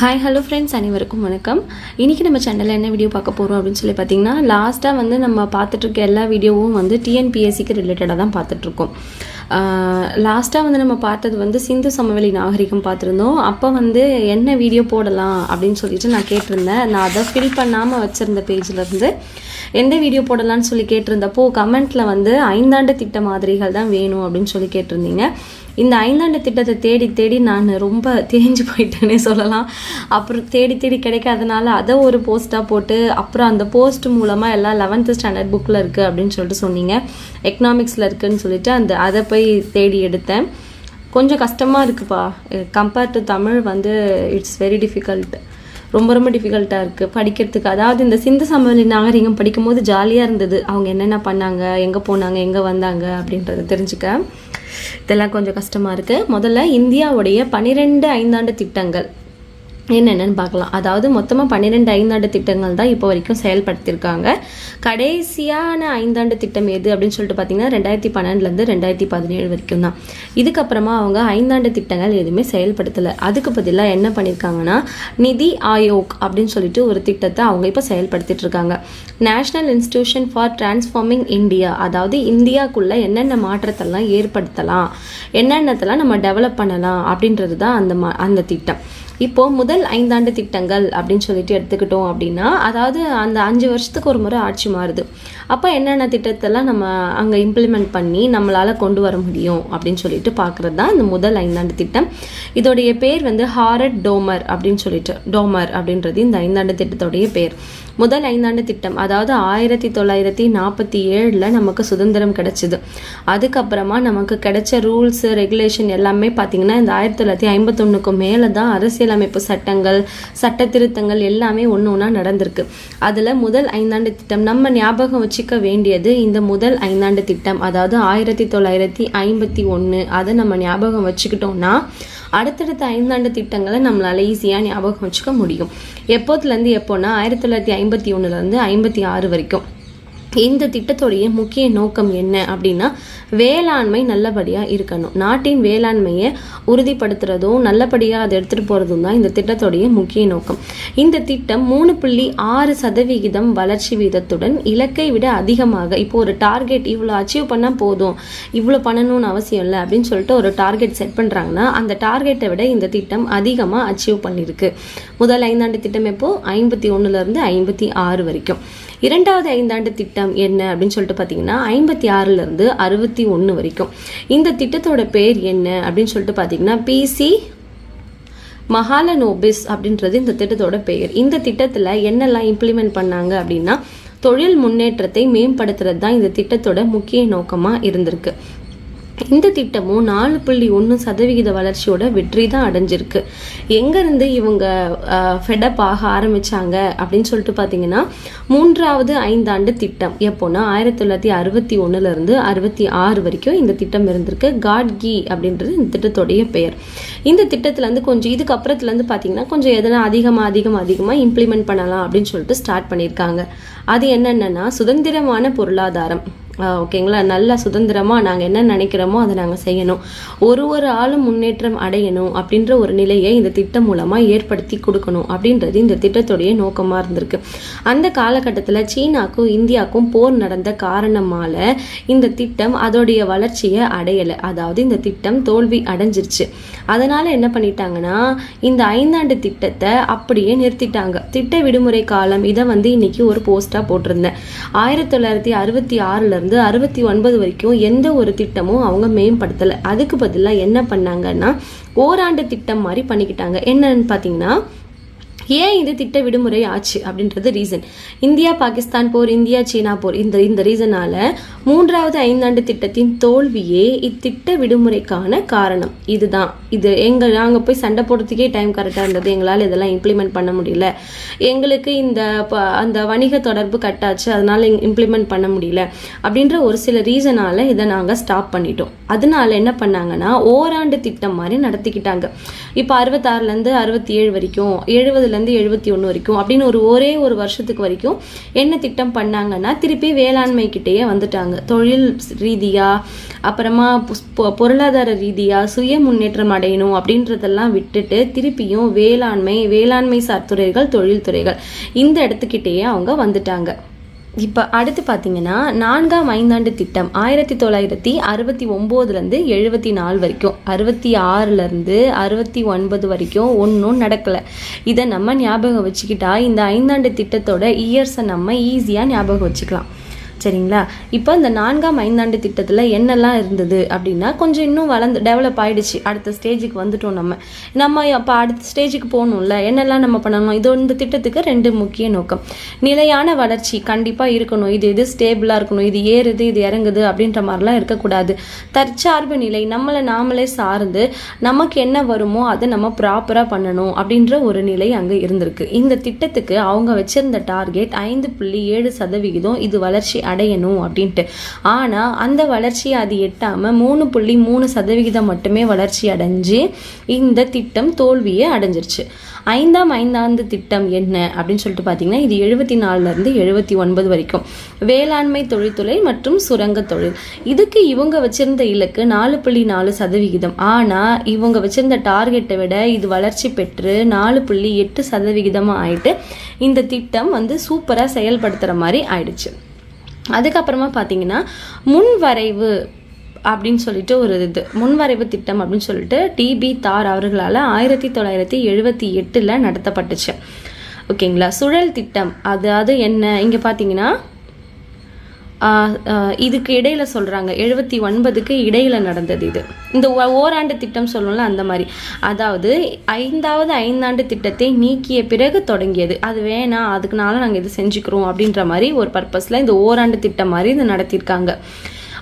Hi hello friends அனைவருக்கும் வணக்கம். இன்றைக்கி நம்ம சேனலில் என்ன வீடியோ பார்க்க போகிறோம் அப்படின்னு சொல்லி பார்த்தீங்கன்னா லாஸ்ட்டாக வந்து நம்ம பார்த்துட்ருக்க எல்லா வீடியோவும் வந்து டிஎன்பிஎஸ்சிக்கு ரிலேட்டடாக தான் பார்த்துட்ருக்கோம் லாஸ்ட்டாக வந்து நம்ம பார்த்தது வந்து சிந்து சமவெளி நாகரிகம் பார்த்துருந்தோம். அப்போ வந்து என்ன வீடியோ போடலாம் அப்படின்னு சொல்லிட்டு நான் கேட்டிருந்தேன். நான் அதை ஃபில் பண்ணாமல் வச்சுருந்த பேஜ்லேருந்து எந்த வீடியோ போடலான்னு சொல்லி கேட்டிருந்தப்போ கமெண்ட்டில் வந்து ஐந்தாண்டு திட்ட மாதிரிகள் தான் வேணும் அப்படின்னு சொல்லி கேட்டிருந்தீங்க. இந்த ஐந்தாண்டு திட்டத்தை தேடி தேடி நான் ரொம்ப தேஞ்சு போயிட்டேனே சொல்லலாம். அப்புறம் தேடி தேடி கிடைக்காதனால அதை ஒரு போஸ்ட்டாக போட்டு அப்புறம் அந்த போஸ்ட் மூலமாக எல்லாம் லெவன்த்து ஸ்டாண்டர்ட் புக்கில் இருக்குது அப்படின்னு சொல்லிட்டு சொன்னீங்க. எக்கனாமிக்ஸில் இருக்குதுன்னு சொல்லிட்டு அந்த அதை போய் தேடி எடுத்தேன். கொஞ்சம் கஷ்டமாக இருக்குப்பா. கம்பேர்ட் டு தமிழ் வந்து இட்ஸ் வெரி டிஃபிகல்ட் ரொம்ப ரொம்ப டிஃபிகல்ட்டாக இருக்குது படிக்கிறதுக்கு. அதாவது இந்த சிந்து சமவெளி நாகரிகம் படிக்கும்போது ஜாலியாக இருந்தது. அவங்க என்னென்ன பண்ணாங்க? எங்கே போனாங்க? எங்கே வந்தாங்க? அப்படின்றத தெரிஞ்சுக்க. இதெல்லாம் கொஞ்சம் கஷ்டமாக இருக்குது முதல்ல இந்தியாவுடைய பன்னிரெண்டு ஐந்தாண்டு திட்டங்கள். என்னென்னு பார்க்கலாம். அதாவது மொத்தமாக பன்னிரெண்டு ஐந்தாண்டு திட்டங்கள் தான் இப்போ வரைக்கும் செயல்படுத்தியிருக்காங்க. கடைசியான ஐந்தாண்டு திட்டம் எது அப்படின்னு சொல்லிட்டு பார்த்தீங்கன்னா ரெண்டாயிரத்தி பன்னெண்டுலேருந்து ரெண்டாயிரத்தி பதினேழு வரைக்கும் தான். இதுக்கப்புறமா அவங்க ஐந்தாண்டு திட்டங்கள் எதுவுமே செயல்படுத்தலை. அதுக்கு பதிலாக என்ன பண்ணியிருக்காங்கன்னா நிதி ஆயோக் அப்படின்னு சொல்லிட்டு ஒரு திட்டத்தை அவங்க இப்போ செயல்படுத்திட்டு இருக்காங்க national institution for transforming India அதாவது இந்தியாக்குள்ளே என்னென்ன மாற்றத்தெல்லாம் ஏற்படுத்தலாம் என்னென்னத்தெல்லாம் நம்ம டெவலப் பண்ணலாம் அப்படின்றது தான் அந்த மா அந்த திட்டம். இப்போ முதல் ஐந்தாண்டு திட்டங்கள் அப்படின்னு சொல்லிட்டு எடுத்துக்கிட்டோம் அப்படின்னா அதாவது அந்த அஞ்சு வருஷத்துக்கு ஒரு முறை ஆட்சி மாறுது. அப்போ என்னென்ன திட்டத்தெல்லாம் நம்ம அங்கே இம்ப்ளிமெண்ட் பண்ணி நம்மளால் கொண்டு வர முடியும் அப்படின்னு சொல்லிட்டு பார்க்குறது தான் இந்த முதல் ஐந்தாண்டு திட்டம். இதோடைய பேர் வந்து ஹாரட் டோமர் அப்படின்னு சொல்லிட்டு டோமர் அப்படின்றது இந்த ஐந்தாண்டு திட்டத்தோடைய பேர். முதல் ஐந்தாண்டு திட்டம் அதாவது ஆயிரத்தி தொள்ளாயிரத்தி நாற்பத்தி ஏழில் நமக்கு சுதந்திரம் கிடைச்சிது. அதுக்கப்புறமா நமக்கு கிடைச்ச ரூல்ஸு ரெகுலேஷன் எல்லாமே பார்த்திங்கன்னா இந்த ஆயிரத்தி தொள்ளாயிரத்தி ஐம்பத்தொன்னுக்கு மேலே தான் அரசியல் அரசியலமைப்பு சட்டங்கள் சட்ட திருத்தங்கள் எல்லாமே ஒன்று ஒன்றா நடந்திருக்கு. அதில் முதல் ஐந்தாண்டு திட்டம் நம்ம ஞாபகம் வச்சுக்க வேண்டியது இந்த முதல் ஐந்தாண்டு திட்டம் அதாவது ஆயிரத்தி தொள்ளாயிரத்தி ஐம்பத்தி ஒன்று அதை நம்ம ஞாபகம் வச்சுக்கிட்டோம்னா அடுத்தடுத்த ஐந்தாண்டு திட்டங்களை நம்மளால் ஈஸியாக ஞாபகம் வச்சுக்க முடியும். எப்போத்துலேருந்து எப்போன்னா ஆயிரத்தி தொள்ளாயிரத்தி ஐம்பத்தி ஒன்றுலேருந்து ஐம்பத்தி ஆறு வரைக்கும். இந்த திட்டத்துடைய முக்கிய நோக்கம் என்ன அப்படின்னா வேளாண்மை நல்லபடியாக இருக்கணும். நாட்டின் வேளாண்மையை உறுதிப்படுத்துறதும் நல்லபடியாக அதை எடுத்துகிட்டு போகிறதும் தான் இந்த திட்டத்துடைய முக்கிய நோக்கம். இந்த திட்டம் மூணு புள்ளி ஆறு சதவிகிதம் வளர்ச்சி வீதத்துடன் இலக்கை விட அதிகமாக இப்போ ஒரு டார்கெட் இவ்வளோ அச்சீவ் பண்ணால் போதும் இவ்வளோ பண்ணணும்னு அவசியம் இல்லை அப்படின்னு சொல்லிட்டு ஒரு டார்கெட் செட் பண்ணுறாங்கன்னா அந்த டார்கெட்டை விட இந்த திட்டம் அதிகமாக அச்சீவ் பண்ணியிருக்கு முதல் ஐந்தாண்டு திட்டம் எப்போ? ஐம்பத்தி ஒன்றுலேருந்து ஐம்பத்தி ஆறு வரைக்கும். இரண்டாவது ஐந்தாண்டு திட்டம் என்ன அப்படின்னு சொல்லிட்டு பார்த்தீங்கன்னா ஐம்பத்தி ஆறுலேருந்து அறுபத்தி ஒன்று வரைக்கும். இந்த திட்டத்தோட பேர் என்ன அப்படின்னு சொல்லிட்டு பார்த்தீங்கன்னா பிசி மகாலனோபிஸ் அப்படின்றது இந்த திட்டத்தோட பெயர். இந்த திட்டத்தில் என்னெல்லாம் இம்ப்ளிமெண்ட் பண்ணாங்க அப்படின்னா தொழில் முன்னேற்றத்தை மேம்படுத்துறது தான் இந்த திட்டத்தோட முக்கிய நோக்கமாக இருந்திருக்கு. இந்த திட்டமும் நாலு புள்ளி ஒன்று சதவிகித வளர்ச்சியோட வெற்றி தான் அடைஞ்சிருக்கு. எங்கேருந்து இவங்க ஃபெடப் ஆக ஆரம்பித்தாங்க அப்படின்னு சொல்லிட்டு பார்த்தீங்கன்னா மூன்றாவது ஐந்தாண்டு திட்டம். எப்போனா ஆயிரத்தி தொள்ளாயிரத்தி அறுபத்தி ஒன்றுலேருந்து அறுபத்தி ஆறு வரைக்கும் இந்த திட்டம் இருந்திருக்கு. காட்கி அப்படின்றது இந்த திட்டத்துடைய பெயர். இந்த திட்டத்துலேருந்து கொஞ்சம் இதுக்கப்புறத்துலேருந்து பார்த்தீங்கன்னா கொஞ்சம் எதனா அதிகமாக அதிகமாக அதிகமாக இம்ப்ளிமெண்ட் பண்ணலாம் அப்படின்னு சொல்லிட்டு ஸ்டார்ட் பண்ணியிருக்காங்க. அது என்னென்னா சுதந்திரமான பொருளாதாரம். ஓகேங்களா? நல்ல சுதந்திரமாக நாங்கள் என்ன நினைக்கிறோமோ அதை நாங்கள் செய்யணும். ஒரு ஒரு ஆளும் முன்னேற்றம் அடையணும் அப்படின்ற ஒரு நிலையை இந்த திட்டம் மூலமாக ஏற்படுத்தி கொடுக்கணும் அப்படின்றது இந்த திட்டத்துடைய நோக்கமாக இருந்திருக்கு. அந்த காலகட்டத்தில் சீனாக்கும் இந்தியாவுக்கும் போர் நடந்த காரணமால இந்த திட்டம் அதோடைய வளர்ச்சியை அடையலை. அதாவது இந்த திட்டம் தோல்வி அடைஞ்சிருச்சு. அதனால் என்ன பண்ணிட்டாங்கன்னா இந்த ஐந்தாண்டு திட்டத்தை அப்படியே நிறுத்திட்டாங்க. திட்ட விடுமுறை காலம் இதை வந்து இன்னைக்கு ஒரு போஸ்ட்டாக போட்டிருந்தேன். ஆயிரத்தி தொள்ளாயிரத்தி அறுபத்தி ஆறுலேருந்து இருந்து அறுபத்தி ஒன்பது வரைக்கும் எந்த ஒரு திட்டமும் அவங்க மேம்படுத்தலை. அதுக்கு பதிலாக என்ன பண்ணாங்கன்னா ஓராண்டு திட்டம் மாதிரி பண்ணிக்கிட்டாங்க. என்னன்னு பார்த்தீங்கன்னா ஏன் இது திட்ட விடுமுறை ஆச்சு அப்படின்றது ரீசன் இந்தியா பாகிஸ்தான் போர் இந்தியா சீனா போர் இந்த இந்த ரீசனால மூன்றாவது ஐந்தாண்டு திட்டத்தின் தோல்வியே இத்திட்ட விடுமுறைக்கான காரணம். இதுதான். இது எங்க நாங்கள் போய் சண்டை போடுறதுக்கே டைம் கரெக்டாக இருந்தது. எங்களால் இதெல்லாம் இம்ப்ளிமெண்ட் பண்ண முடியல. எங்களுக்கு இந்த அந்த வணிக தொடர்பு கட்டாச்சு அதனால இம்ப்ளிமெண்ட் பண்ண முடியல. அப்படின்ற ஒரு சில ரீசனால இதை நாங்கள் ஸ்டாப் பண்ணிட்டோம். அதனால என்ன பண்ணாங்கன்னா ஓராண்டு திட்டம் மாதிரி நடத்திக்கிட்டாங்க. இப்போ அறுபத்தாறுலேருந்து அறுபத்தி ஏழு வரைக்கும் எழுபதுல எழுபதுலேருந்து எழுபத்தி ஒன்று வரைக்கும். அப்படின்னு ஒரு ஒரே ஒரு வருஷத்துக்கு வரைக்கும் என்ன திட்டம் பண்ணாங்கன்னா திருப்பி வேளாண்மை கிட்டேயே வந்துட்டாங்க. தொழில் ரீதியாக அப்புறமா பொருளாதார ரீதியாக சுய முன்னேற்றம் அடையணும் அப்படின்றதெல்லாம் விட்டுட்டு திருப்பியும் வேளாண்மை வேளாண்மை சார் துறைகள் தொழில் துறைகள் இந்த இடத்துக்கிட்டேயே அவங்க வந்துட்டாங்க. இப்போ அடுத்து பார்த்தீங்கன்னா நான்காம் ஐந்தாண்டு திட்டம் ஆயிரத்தி தொள்ளாயிரத்தி அறுபத்தி ஒம்போதுலேருந்து எழுபத்தி நாலு வரைக்கும். அறுபத்தி ஆறுலேருந்து அறுபத்தி ஒன்பது வரைக்கும் ஒன்றும் நடக்கலை. இதை நம்ம ஞாபகம் வச்சுக்கிட்டா இந்த ஐந்தாண்டு திட்டத்தோட இயர்ஸை நம்ம ஈஸியாக ஞாபகம் வச்சுக்கலாம். சரிங்களா? இப்போ இந்த நான்காம் ஐந்தாண்டு திட்டத்தில் என்னெல்லாம் இருந்தது அப்படின்னா கொஞ்சம் இன்னும் வளர்ந்து டெவலப் ஆகிடுச்சு அடுத்த ஸ்டேஜுக்கு வந்துட்டோம் நம்ம. நம்ம அப்போ அடுத்த ஸ்டேஜுக்கு போகணும்ல. என்னெல்லாம் நம்ம பண்ணணும்? இது இந்த திட்டத்துக்கு ரெண்டு முக்கிய நோக்கம். நிலையான வளர்ச்சி கண்டிப்பாக இருக்கணும். இது இது ஸ்டேபிளாக இருக்கணும்? இது ஏறுது இது இறங்குது அப்படின்ற மாதிரிலாம் இருக்கக்கூடாது. தற்சார்பு நிலை நம்மளை நாமளே சார்ந்து நமக்கு என்ன வருமோ அதை நம்ம ப்ராப்பராக பண்ணணும் அப்படின்ற ஒரு நிலை அங்கே இருந்திருக்கு. இந்த திட்டத்துக்கு அவங்க வச்சிருந்த டார்கெட் ஐந்து புள்ளி ஏழு சதவிகிதம். இது வளர்ச்சி அடையணும் அப்படின்ட்டு. ஆனால் அந்த வளர்ச்சியை அது எட்டாமல் மூணு புள்ளி மூணு சதவிகிதம் மட்டுமே வளர்ச்சி அடைஞ்சு இந்த திட்டம் தோல்வியை அடைஞ்சிருச்சு. ஐந்தாம் ஐந்தாண்டு திட்டம் என்ன அப்படின்னு சொல்லிட்டு பார்த்தீங்கன்னா இது எழுபத்தி நாலுலேருந்து எழுபத்தி ஒன்பது வரைக்கும். வேளாண்மை தொழில்துறை மற்றும் சுரங்க தொழில். இதுக்கு இவங்க வச்சிருந்த இலக்கு நாலு புள்ளி நாலு சதவிகிதம். ஆனால் இவங்க வச்சிருந்த டார்கெட்டை விட இது வளர்ச்சி பெற்று நாலு புள்ளி எட்டு சதவிகிதமாக ஆயிட்டு இந்த திட்டம் வந்து சூப்பராக செயல்படுத்துகிற மாதிரி ஆயிடுச்சு. அதுக்கப்புறமா பார்த்தீங்கன்னா முன்வரைவு அப்படின்னு சொல்லிட்டு ஒரு இது. முன்வரைவு திட்டம் அப்படின்னு சொல்லிட்டு டிபி தார் அவர்களால் ஆயிரத்தி தொள்ளாயிரத்தி எழுபத்தி எட்டில் நடத்தப்பட்டுச்சு. ஓகேங்களா? சுழல் திட்டம். அதாவது என்ன? இங்கே பார்த்தீங்கன்னா இதுக்கு இடையில் சொல்கிறாங்க எழுபத்தி ஒன்பதுக்கு இடையில் நடந்தது இது. இந்த ஓ- ஓராண்டு திட்டம் சொல்லணும்ல அந்த மாதிரி. அதாவது ஐந்தாவது ஐந்தாண்டு திட்டத்தை நீக்கிய பிறகு தொடங்கியது. அது வேணாம் அதுக்குனால நாங்கள் இது செஞ்சுக்கிறோம் அப்படின்ற மாதிரி ஒரு பர்பஸில் இந்த ஓராண்டு திட்டம் மாதிரி இது நடத்தியிருக்காங்க.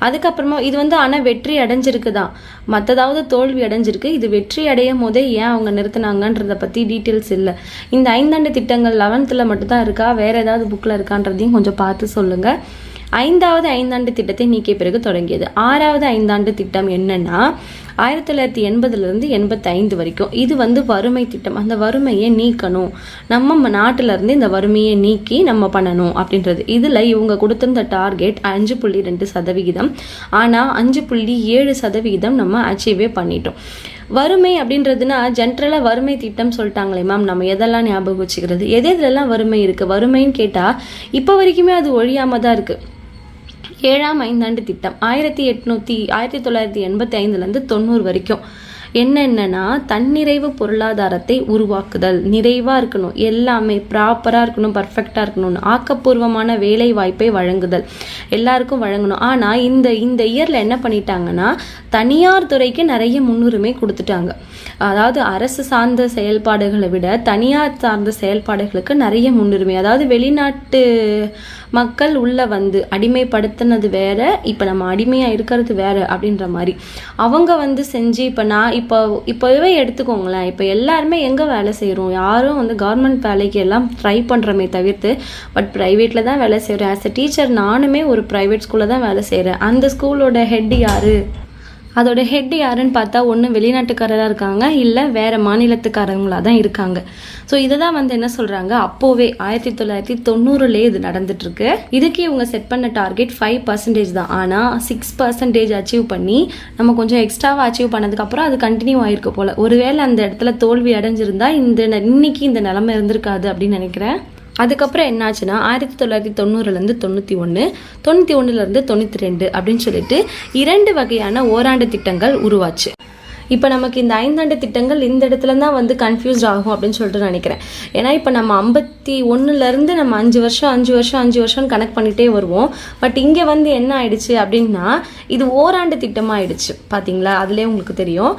அதுக்கப்புறமா இது வந்து ஆனால் வெற்றி அடைஞ்சிருக்கு தான் மற்றதாவது தோல்வி அடைஞ்சிருக்கு. இது வெற்றி அடையும் போதே ஏன் அவங்க நிறுத்துனாங்கன்றத பற்றி டீட்டெயில்ஸ் இல்லை. இந்த ஐந்தாண்டு திட்டங்கள் லெவன்த்தில் மட்டும்தான் இருக்கா? வேறு ஏதாவது புக்கில் இருக்கான்றதையும் கொஞ்சம் பார்த்து சொல்லுங்கள் ஐந்தாவது ஐந்தாண்டு திட்டத்தை நீக்கிய பிறகு தொடங்கியது. ஆறாவது ஐந்தாண்டு திட்டம் என்னன்னா ஆயிரத்தி தொள்ளாயிரத்தி எண்பதுலேருந்து எண்பத்தைந்து வரைக்கும். இது வந்து வறுமை திட்டம். அந்த வறுமையை நீக்கணும். நம்ம நாட்டிலேருந்து இந்த வறுமையை நீக்கி நம்ம பண்ணணும் அப்படின்றது. இதில் இவங்க கொடுத்திருந்த டார்கெட் அஞ்சு புள்ளி ரெண்டு சதவிகிதம். ஆனால் அஞ்சு புள்ளி ஏழு சதவிகிதம் நம்ம அச்சீவே பண்ணிட்டோம். வறுமை அப்படின்றதுனா ஜென்ரலாக வறுமை திட்டம் சொல்லிட்டாங்களே மேம் நம்ம எதெல்லாம் ஞாபகம் வச்சுக்கிறது? எது எதுலலாம் வறுமை இருக்குது வறுமைன்னு கேட்டால் இப்போ வரைக்குமே அது ஒழியாமல் தான் இருக்குது ஏழாம் ஐந்தாண்டு திட்டம். ஆயிரத்தி எட்நூத்தி ஆயிரத்தி தொள்ளாயிரத்தி எண்பத்தி ஐந்துலேருந்து தொண்ணூறு வரைக்கும். என்னென்னா தன்னிறைவு பொருளாதாரத்தை உருவாக்குதல். நிறைவாக இருக்கணும். எல்லாமே ப்ராப்பராக இருக்கணும் பர்ஃபெக்டாக இருக்கணும்னு. ஆக்கப்பூர்வமான வேலை வாய்ப்பை வழங்குதல். எல்லாருக்கும் வழங்கணும். ஆனால் இந்த இந்த இயரில் என்ன பண்ணிட்டாங்கன்னா தனியார் துறைக்கு நிறைய முன்னுரிமை கொடுத்துட்டாங்க. அதாவது அரசு சார்ந்த செயல்பாடுகளை விட தனியார் சார்ந்த செயல்பாடுகளுக்கு நிறைய முன்னுரிமை. அதாவது வெளிநாட்டு மக்கள் உள்ள வந்து அடிமைப்படுத்தினது வேற இப்போ நம்ம அடிமையாக இருக்கிறது வேற அப்படின்ற மாதிரி. அவங்க வந்து செஞ்சு இப்போ நான் இப்போ இப்போவே எடுத்துக்கோங்களேன். இப்போ எல்லாருமே எங்கே வேலை செய்கிறோம் யாரும் வந்து கவர்மெண்ட் வேலைக்கு எல்லாம் ட்ரை பண்ணுறோமே தவிர்த்து பட் ப்ரைவேட்டில் தான் வேலை செய்கிறேன் ஆஸ் எ டீச்சர் நானுமே ஒரு ப்ரைவேட் ஸ்கூலில் தான் வேலை செய்கிறேன் அந்த ஸ்கூலோட ஹெட் யார்? அதோட ஹெட் யாருன்னு பார்த்தா ஒன்று வெளிநாட்டுக்காரராக இருக்காங்க இல்லை வேறு மாநிலத்துக்காரங்களாக தான் இருக்காங்க. ஸோ இதை தான் வந்து என்ன சொல்கிறாங்க அப்போவே ஆயிரத்தி தொள்ளாயிரத்தி தொண்ணூறுலேயே இது நடந்துட்டுருக்கு. இதுக்கு இவங்க செட் பண்ண டார்கெட் ஃபைவ் பர்சன்டேஜ் தான். ஆனால் சிக்ஸ் பர்சன்டேஜ் அச்சீவ் பண்ணி நம்ம கொஞ்சம் எக்ஸ்ட்ராவாக அச்சீவ் பண்ணதுக்கப்புறம் அது கண்டினியூ ஆயிருக்கு போல். ஒருவேளை அந்த இடத்துல தோல்வி அடைஞ்சிருந்தா இந்த இன்னைக்கு இந்த நிலமை இருந்திருக்காது அப்படின்னு நினைக்கிறேன். அதுக்கப்புறம் என்னாச்சுன்னா ஆயிரத்தி தொள்ளாயிரத்தி தொண்ணூறுலேருந்து தொண்ணூற்றி ஒன்று தொண்ணூற்றி ஒன்றுலேருந்து தொண்ணூற்றி ரெண்டு அப்படின்னு சொல்லிட்டு இரண்டு வகையான ஓராண்டு திட்டங்கள் உருவாச்சு. இப்போ நமக்கு இந்த ஐந்தாண்டு திட்டங்கள் இந்த இடத்துல தான் வந்து கன்ஃபியூஸ்ட் ஆகும் அப்படின்னு சொல்லிட்டு நினைக்கிறேன். ஏன்னா இப்போ நம்ம ஐம்பத்தி ஒன்றுலேருந்து நம்ம அஞ்சு வருஷம் அஞ்சு வருஷம் அஞ்சு வருஷம் கனெக்ட் பண்ணிகிட்டே வருவோம். பட் இங்கே வந்து என்ன ஆயிடுச்சு அப்படின்னா இது ஓராண்டு திட்டமாக ஆயிடுச்சு பார்த்தீங்களா அதுலேயே உங்களுக்கு தெரியும்.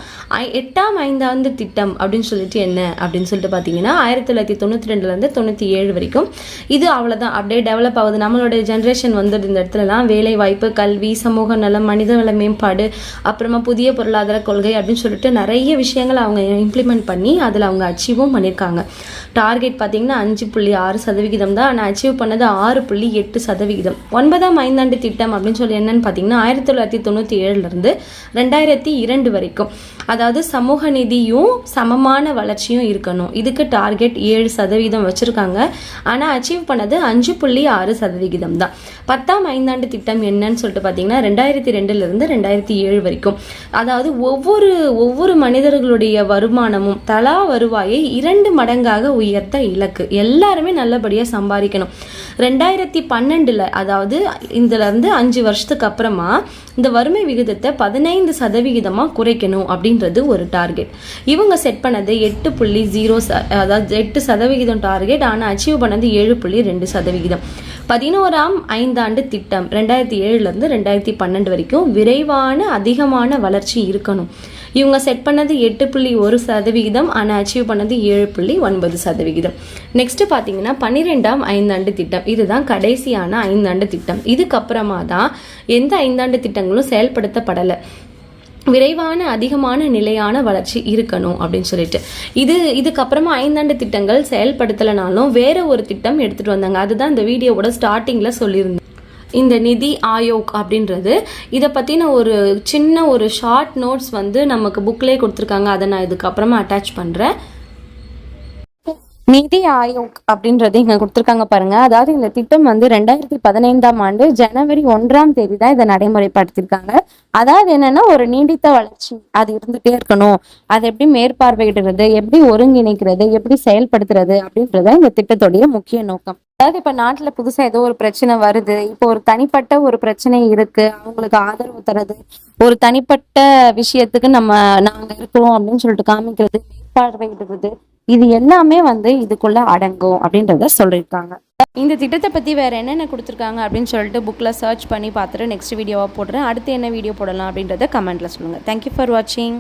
எட்டாம் ஐந்தாண்டு திட்டம் அப்படின்னு சொல்லிட்டு என்ன அப்படின்னு சொல்லிட்டு பார்த்தீங்கன்னா ஆயிரத்தி தொள்ளாயிரத்தி தொண்ணூற்றி ரெண்டுலேருந்து தொண்ணூற்றி ஏழு வரைக்கும். இது அவ்வளோதான் அப்படியே டெவலப் ஆகுது. நம்மளுடைய ஜென்ரேஷன் வந்துட்டு இந்த இடத்துலலாம் வேலை வாய்ப்பு கல்வி சமூக நலம் மனிதவள மேம்பாடு அப்புறமா புதிய பொருளாதார கொள்கை அப்படின்னு அப்படின்னு சொல்லிட்டு நிறைய விஷயங்கள் அவங்க இம்ப்ளிமெண்ட் பண்ணி அதில் அவங்க அச்சீவும் பண்ணியிருக்காங்க. டார்கெட் பார்த்தீங்கன்னா அஞ்சு புள்ளி ஆறு சதவிகிதம் தான். ஆனால் அச்சீவ் பண்ணது ஆறு புள்ளி எட்டு சதவிகிதம். ஒன்பதாம் ஐந்தாண்டு திட்டம் அப்படின்னு சொல்லி என்னன்னு பார்த்தீங்கன்னா ஆயிரத்தி தொள்ளாயிரத்தி தொண்ணூற்றி ஏழுலேருந்து ரெண்டாயிரத்தி இரண்டு வரைக்கும். அதாவது சமூக நிதியும் சமமான வளர்ச்சியும் இருக்கணும். இதுக்கு டார்கெட் ஏழு சதவீதம் வச்சுருக்காங்க. ஆனால் அச்சீவ் பண்ணது அஞ்சு புள்ளி ஆறு சதவிகிதம் தான். பத்தாம் ஐந்தாண்டு திட்டம் என்னன்னு சொல்லிட்டு பார்த்தீங்கன்னா ரெண்டாயிரத்தி ரெண்டுலேருந்து ரெண்டாயிரத்தி ஏழு வரைக்கும். அதாவது ஒவ்வொரு ஒவ்வொரு மனிதர்களுடைய வருமானமும் தலா வருவாயை இரண்டு மடங்காக உயர்த்த இலக்கு. எல்லாருமே நல்லபடியாக சம்பாதிக்கணும். ரெண்டாயிரத்தி பன்னெண்டில் அதாவது இதுலேருந்து அஞ்சு வருஷத்துக்கு அப்புறமா இந்த வறுமை விகிதத்தை பதினைந்து சதவிகிதமாக குறைக்கணும் அப்படின்றது ஒரு டார்கெட். இவங்க செட் பண்ணது எட்டு புள்ளி ஜீரோ ச அதாவது எட்டு சதவிகிதம் டார்கெட் ஆனால் அச்சீவ் பண்ணது ஏழு புள்ளி ரெண்டு சதவிகிதம். பதினோராம் ஐந்தாண்டு திட்டம் ரெண்டாயிரத்தி ஏழுலேருந்து ரெண்டாயிரத்தி பன்னெண்டு வரைக்கும் விரைவான அதிகமான வளர்ச்சி இருக்கணும். இவங்க செட் பண்ணது எட்டு புள்ளி ஒரு சதவிகிதம் ஆனால் அச்சீவ் பண்ணது ஏழு புள்ளி ஒன்பது சதவிகிதம். நெக்ஸ்ட் பார்த்தீங்கன்னா பன்னிரெண்டாம் ஐந்தாண்டு திட்டம். இதுதான் கடைசியான ஐந்தாண்டு திட்டம். இதுக்கப்புறமா தான் எந்த ஐந்தாண்டு திட்டங்களும் செயல்படுத்தப்படலை. விரைவான அதிகமான நிலையான வளர்ச்சி இருக்கணும் அப்படின்னு சொல்லிட்டு. இது இதுக்கப்புறமா ஐந்தாண்டு திட்டங்கள் செயல்படுத்தலைனாலும் வேற ஒரு திட்டம் எடுத்துட்டு வந்தாங்க. அதுதான் இந்த வீடியோவோட ஸ்டார்டிங்ல சொல்லியிருந்தேன். இந்த நிதி ஆயோக் அப்படின்றது. இதை பற்றின ஒரு சின்ன ஒரு ஷார்ட் நோட்ஸ் வந்து நமக்கு புக்லேயே கொடுத்துருக்காங்க. அதை நான் இதுக்கப்புறமா அட்டாச் பண்ணுறேன் நிதி ஆயோக் அப்படின்றது இங்க கொடுத்துருக்காங்க பாருங்க. அதாவது இந்த திட்டம் வந்து ரெண்டாயிரத்தி பதினைந்தாம் ஆண்டு ஜனவரி ஒன்றாம் தேதி தான் இதை நடைமுறைப்படுத்தியிருக்காங்க. அதாவது என்னன்னா ஒரு நீடித்த வளர்ச்சி. அது இருந்துட்டே இருக்கணும். அதை எப்படி மேற்பார்வையிடுறது? எப்படி ஒருங்கிணைக்கிறது? எப்படி செயல்படுத்துறது? அப்படின்றத இந்த திட்டத்துடைய முக்கிய நோக்கம். அதாவது இப்ப நாட்டுல புதுசா ஏதோ ஒரு பிரச்சனை வருது. இப்போ ஒரு தனிப்பட்ட ஒரு பிரச்சனை இருக்கு. அவங்களுக்கு ஆதரவு தரது ஒரு தனிப்பட்ட விஷயத்துக்கு நம்ம நாங்க இருக்கிறோம் அப்படின்னு சொல்லிட்டு காமிக்கிறது பார்வையிடுறது இது எல்லாமே வந்து இதுக்குள்ள அடங்கும் அப்படின்றத சொல்லியிருக்காங்க. இந்த திட்டத்தை பத்தி வேற என்னென்ன கொடுத்துருக்காங்க அப்படின்னு சொல்லிட்டு புக்ல சர்ச் பண்ணி பார்த்துட்டு நெக்ஸ்ட் வீடியோவா போடுறேன். அடுத்து என்ன வீடியோ போடலாம் அப்படின்றத கமெண்ட்ல சொல்லுங்க. தேங்க்யூ ஃபார் வாட்சிங்